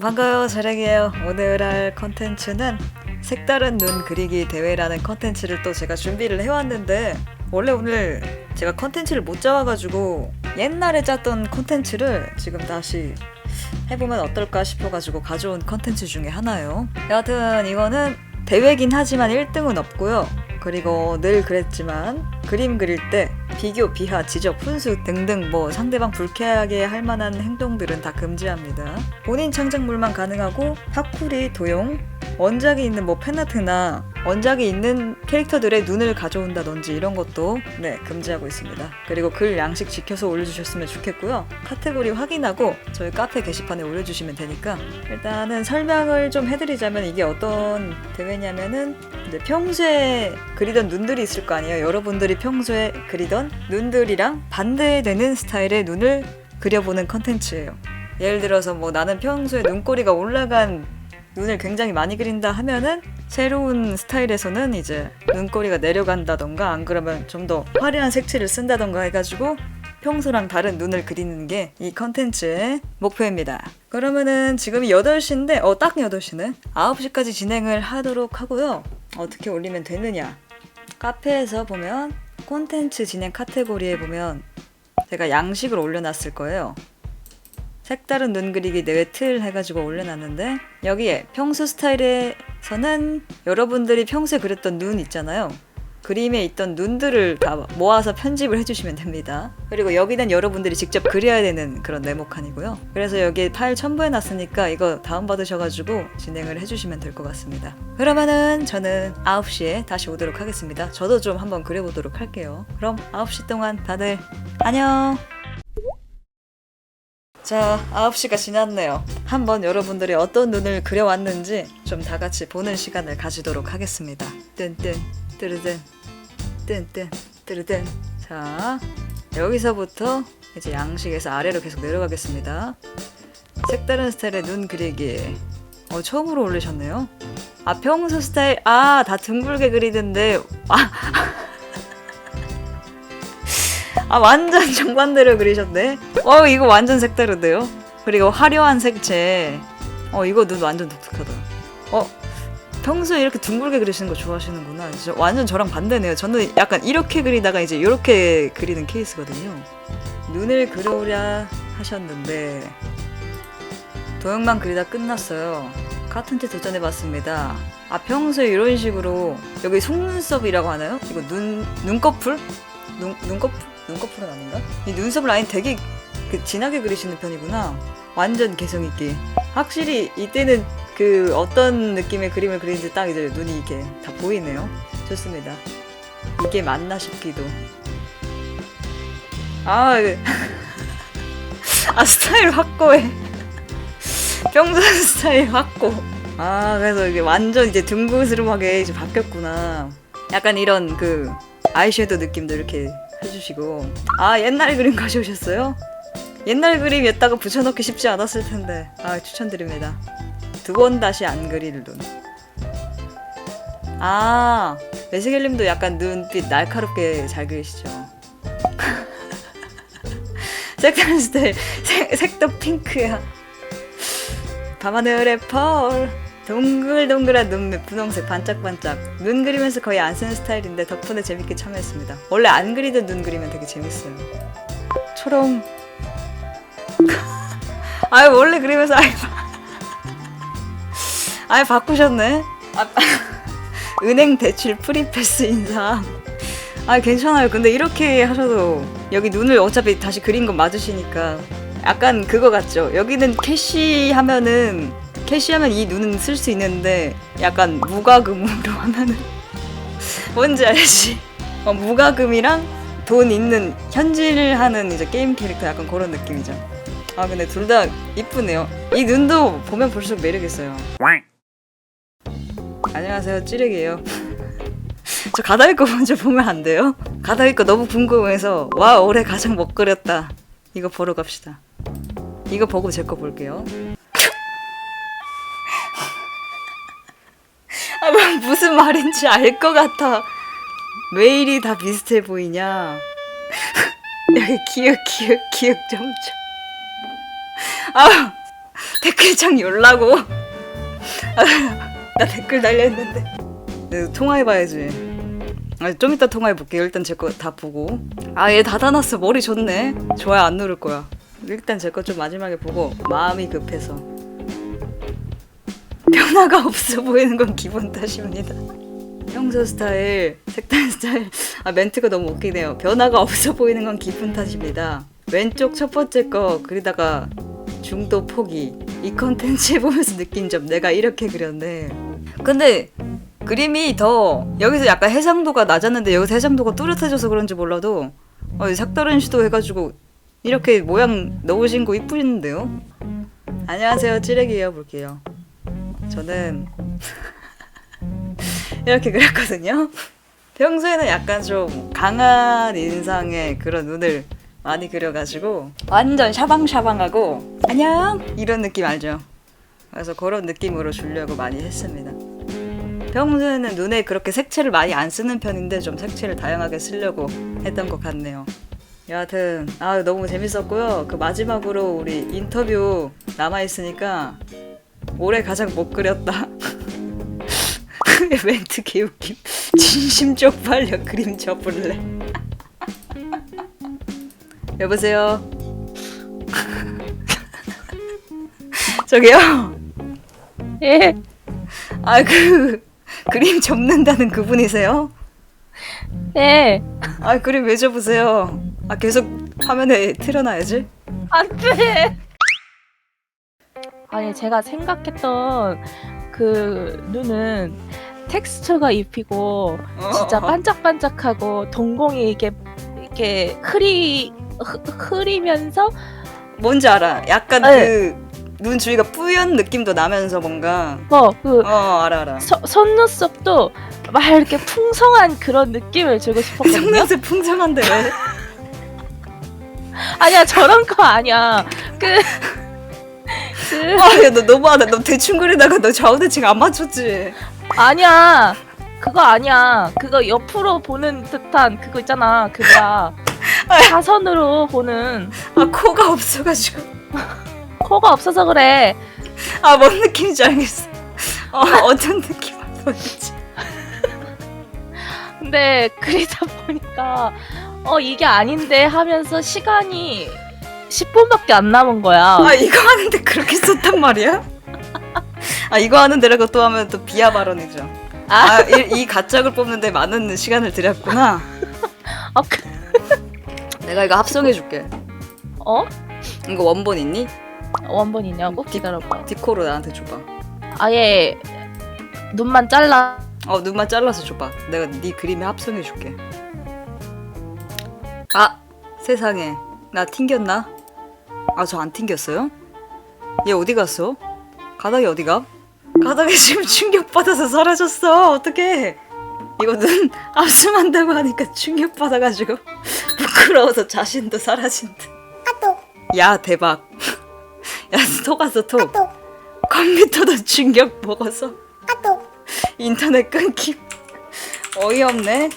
반가워요 자렉이에요. 오늘 할 컨텐츠는 색다른 눈 그리기 대회라는 컨텐츠를 또 제가 준비를 해왔는데 원래 오늘 제가 컨텐츠를 못 잡아가지고 옛날에 짰던 컨텐츠를 지금 다시 해보면 어떨까 싶어가지고 가져온 컨텐츠 중에 하나예요. 여하튼 이거는 대회긴 하지만 1등은 없고요. 그리고 늘 그랬지만 그림 그릴 때 비교, 비하, 지적, 훈수 등등 뭐 상대방 불쾌하게 할 만한 행동들은 다 금지합니다. 본인 창작물만 가능하고 파쿠리, 도용, 원작이 있는 뭐 팬아트나 원작이 있는 캐릭터들의 눈을 가져온다든지 이런 것도 네 금지하고 있습니다. 그리고 글 양식 지켜서 올려주셨으면 좋겠고요. 카테고리 확인하고 저희 카페 게시판에 올려주시면 되니까 일단은 설명을 좀 해드리자면 이게 어떤 대회냐면은 평소에 그리던 눈들이 있을 거 아니에요. 여러분들이 평소에 그리던 눈들이랑 반대되는 스타일의 눈을 그려보는 컨텐츠예요. 예를 들어서 뭐 나는 평소에 눈꼬리가 올라간 눈을 굉장히 많이 그린다 하면은 새로운 스타일에서는 이제 눈꼬리가 내려간다던가 안 그러면 좀 더 화려한 색칠을 쓴다던가 해가지고 평소랑 다른 눈을 그리는 게 이 컨텐츠의 목표입니다. 그러면은 지금이 8시인데 어 딱 8시네. 9시까지 진행을 하도록 하고요. 어떻게 올리면 되느냐? 카페에서 보면 콘텐츠 진행 카테고리에 보면 제가 양식을 올려놨을 거예요. 색다른 눈 그리기 대회 틀 해가지고 올려놨는데 여기에 평소 스타일에서는 여러분들이 평소에 그렸던 눈 있잖아요. 그림에 있던 눈들을 다 모아서 편집을 해주시면 됩니다. 그리고 여기는 여러분들이 직접 그려야 되는 그런 네모칸이고요. 그래서 여기 파일 첨부해놨으니까 이거 다운받으셔가지고 진행을 해주시면 될 것 같습니다. 그러면은 저는 9시에 다시 오도록 하겠습니다. 저도 좀 한번 그려보도록 할게요. 그럼 9시 동안 다들 안녕! 자, 9시가 지났네요. 한번 여러분들이 어떤 눈을 그려왔는지 좀 다 같이 보는 시간을 가지도록 하겠습니다. 뜬뜬, 뜨르든, 뜬뜬, 뜨르든. 자, 여기서부터 이제 양식에서 아래로 계속 내려가겠습니다. 색다른 스타일의 눈 그리기. 어, 처음으로 올리셨네요. 아, 평소 스타일, 아, 다 둥글게 그리던데, 아, 아 완전 정반대로 그리셨네. 어 이거 완전 색다른데요. 그리고 화려한 색채. 어 이거 눈 완전 독특하다. 어 평소에 이렇게 둥글게 그리시는 거 좋아하시는구나. 진짜 완전 저랑 반대네요. 저는 약간 이렇게 그리다가 이제 이렇게 그리는 케이스거든요. 눈을 그려오랴 하셨는데 도형만 그리다 끝났어요. 카튼트 도전해봤습니다. 아 평소에 이런 식으로 여기 속눈썹이라고 하나요? 이거 눈 눈꺼풀? 눈 눈꺼풀 눈꺼풀은 아닌가? 이 눈썹 라인 되게 그 진하게 그리시는 편이구나. 완전 개성 있게. 확실히 이때는 그 어떤 느낌의 그림을 그리는지 딱 이제 눈이 이렇게 다 보이네요. 좋습니다. 이게 맞나 싶기도. 아, 그- 아 스타일 확고해. 평소 스타일 확고. 아 그래서 이게 완전 이제 둥그스름하게 이제 바뀌었구나. 약간 이런 그 아이섀도우 느낌도 이렇게 해주시고 아 옛날 그림 가져오셨어요? 옛날 그림이었다가 붙여넣기 쉽지 않았을 텐데 아 추천드립니다 두 번 다시 안 그릴 눈 아, 메시겔님도 약간 눈빛 날카롭게 잘 그리시죠. 색다른 스타일, 색, 색도 핑크야. 밤하늘의 펄. 동글동글한 눈밑 분홍색 반짝반짝 눈 그리면서 거의 안 쓰는 스타일인데 덕분에 재밌게 참여했습니다. 원래 안 그리던 눈 그리면 되게 재밌어요. 초롱. 아유 원래 그리면서 바... 아예 바꾸셨네. 아, 은행 대출 프리패스 인상. 아 괜찮아요. 근데 이렇게 하셔도 여기 눈을 어차피 다시 그린 건 맞으시니까 약간 그거 같죠. 여기는 캐시 하면은 캐시하면 이 눈은 쓸 수 있는데 약간 무과금으로 하면은 뭔지 알지? 어, 무과금이랑 돈 있는 현질을 하는 이제 게임 캐릭터 약간 그런 느낌이죠. 아 근데 둘 다 이쁘네요. 이 눈도 보면 볼수록 매력 있어요. 안녕하세요 찌르기예요. 저 가다위 거 먼저 보면 안 돼요? 가다위 거 너무 궁금해서 와 올해 가장 못 그렸다. 이거 보러 갑시다. 이거 보고 제 거 볼게요. 아, 뭐 무슨 말인지 알 것 같아. 왜 이리 다 비슷해 보이냐? 여기 기억, 기억, 기억 점점. 아, 댓글창 열라고. 나 댓글 달려있는데. 네, 통화해봐야지. 아, 좀 이따 통화해볼게요. 일단 제 거 다 보고. 아, 얘 닫아놨어. 머리 좋네. 좋아요 안 누를 거야. 일단 제 거 좀 마지막에 보고 마음이 급해서. 변화가 없어 보이는 건 기분 탓입니다. 평소 스타일, 색다른 스타일. 아, 멘트가 너무 웃기네요. 변화가 없어 보이는 건 기분 탓입니다. 왼쪽 첫 번째 거 그리다가 중도 포기. 이 컨텐츠 해보면서 느낀 점 내가 이렇게 그렸네. 근데 그림이 더 여기서 약간 해상도가 낮았는데 여기서 해상도가 뚜렷해져서 그런지 몰라도 어, 색다른 시도 해가지고 이렇게 모양 넣으신 거 이쁘는데요? 안녕하세요 찌레기예요 볼게요. 저는 이렇게 그렸거든요. 평소에는 약간 좀 강한 인상의 그런 눈을 많이 그려가지고 완전 샤방샤방하고 안녕 이런 느낌 알죠? 그래서 그런 느낌으로 주려고 많이 했습니다. 평소에는 눈에 그렇게 색채를 많이 안 쓰는 편인데 좀 색채를 다양하게 쓰려고 했던 것 같네요. 여하튼 아 너무 재밌었고요. 그 마지막으로 우리 인터뷰 남아 있으니까 올해 가장 못 그렸다. 멘트 개웃김. 진심 쪽팔려 그림 접을래. 여보세요. 저기요. 예, 아 그 그림 접는다는 그분이세요? 네. 아 그림 왜 접으세요? 아 계속 화면에 틀어놔야지. 안 돼. 아니, 제가 생각했던 그 눈은 텍스처가 입히고 진짜 어, 어. 반짝반짝하고 동공이 이게 이렇게 흐리 흐, 흐리면서 뭔지 알아. 약간 네. 그 눈 주위가 뿌연 느낌도 나면서 뭔가 뭐그 어 알아 알아. 속눈썹도 막 이렇게 풍성한 그런 느낌을 주고 싶었거든요. 속눈썹 풍성한데 왜? 아니야 저런 거 아니야. 그 그, 아야 너 너무하다. 너 대충 그리다가 너 좌우대칭 안 맞췄지. 아니야. 그거 아니야. 그거 옆으로 보는 듯한 그거 있잖아. 그 뭐야. 사선으로 보는 아 코가 없어가지고. 코가 없어서 그래. 아 뭔 느낌인지 알겠어. 어 어떤 느낌 보였지? 근데 그리다 보니까 어 이게 아닌데 하면서 시간이 10분밖에 안 남은 거야. 아 이거 하는데 그렇게 썼단 말이야? 아 이거 하는데 라고 또 하면 또 비하 발언이죠. 아, 아 이 이 가짝을 뽑는데 많은 시간을 들였구나. 어, 그, 내가 이거 합성해 줄게. 어? 이거 원본 있니? 원본 있냐고? 기다려봐. 디코로 나한테 줘봐. 아예 눈만 잘라. 어 눈만 잘라서 줘봐. 내가 네 그림에 합성해 줄게. 아 세상에 나 튕겼나? 아 저 안 튕겼어요? 얘 어디 갔어? 가닥이 어디 가? 가닥이 지금 충격 받아서 사라졌어. 어떡해? 이거 눈 합성한다고 하니까 충격 받아가지고 부끄러워서 자신도 사라진다. 야 대박. 야 속았어 톡. 컴퓨터도 충격 먹어서. 인터넷 끊김 어이없네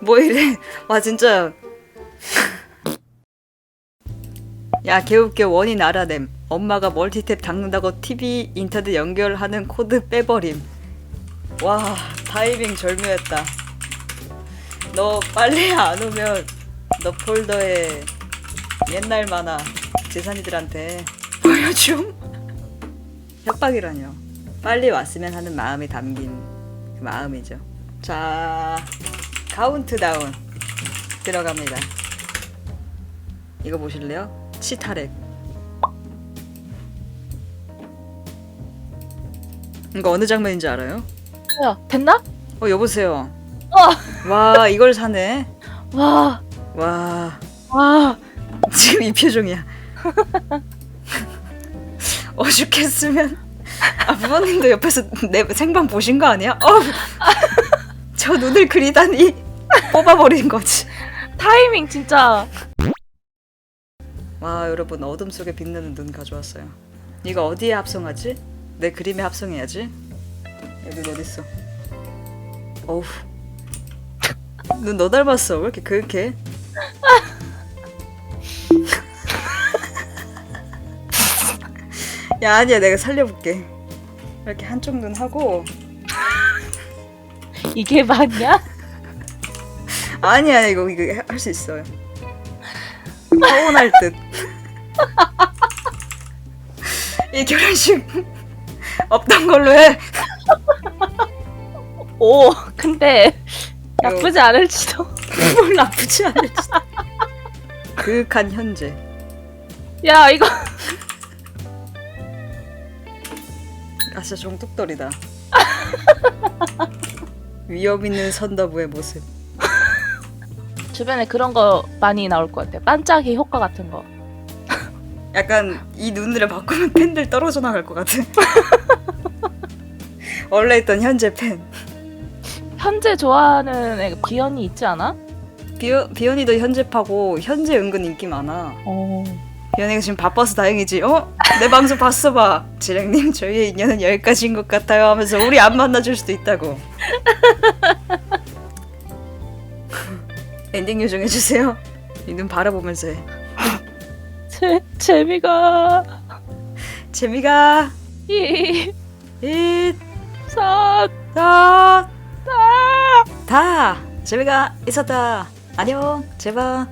뭐 이래 와 진짜 야 개웃겨 원인 알아냄 엄마가 멀티탭 닦는다고 TV 인터넷 연결하는 코드 빼버림 와 타이밍 절묘했다 너 빨리 안 오면 너 폴더에 옛날 만화 재산이들한테 보여줌 협박이라뇨 빨리 왔으면 하는 마음이 담긴 그 마음이죠. 자, 카운트다운 들어갑니다. 이거 보실래요? 치타렉. 이거 어느 장면인지 알아요? 야 됐나? 어 여보세요. 어. 와 이걸 사네. 와, 와 와. 지금 이 표정이야. 어죽했으면 아 부모님도 옆에서 내 생방 보신 거 아니야? 어, 저 눈을 그리다니 뽑아버린 거지. 타이밍 진짜. 와 여러분 어둠 속에 빛나는 눈 가져왔어요. 이거 어디에 합성하지? 내 그림에 합성해야지. 여기 어디 있어? 어우 눈 너 닮았어. 왜 이렇게 그렇게? 야 아니야 내가 살려볼게 이렇게 한쪽 눈 하고 이게 맞냐? 아니야 이거 이거 할 수 있어요 서운할 듯. 이 결혼식 없던 걸로 해. 오, 근데 나쁘지 않을지도. 뭘 나쁘지 않을지 그윽한 현재. 야, 이거. 아 진짜 종뚝돌이다. 위험 있는 선더부의 모습 주변에 그런 거 많이 나올 것 같아요. 반짝이 효과 같은 거. 약간 이 눈을 바꾸면 팬들 떨어져 나갈 것 같은 원래 있던 현재 팬 현재 좋아하는 애 비연이 있지 않아? 비어, 비연이도 현재 파고 현재 은근 인기 많아 어. 비연이가 지금 바빠서 다행이지 어? 내 방송 봤어 봐 지랭님 저희의 인연은 여기까지인 것 같아요 하면서 우리 안 만나줄 수도 있다고 엔딩 요정해 주세요. 이 눈 바라보면서 해. 재, 재미가. 재미가. 이, 잇 사, 다, 다. 재미가 있었다. 안녕. 제발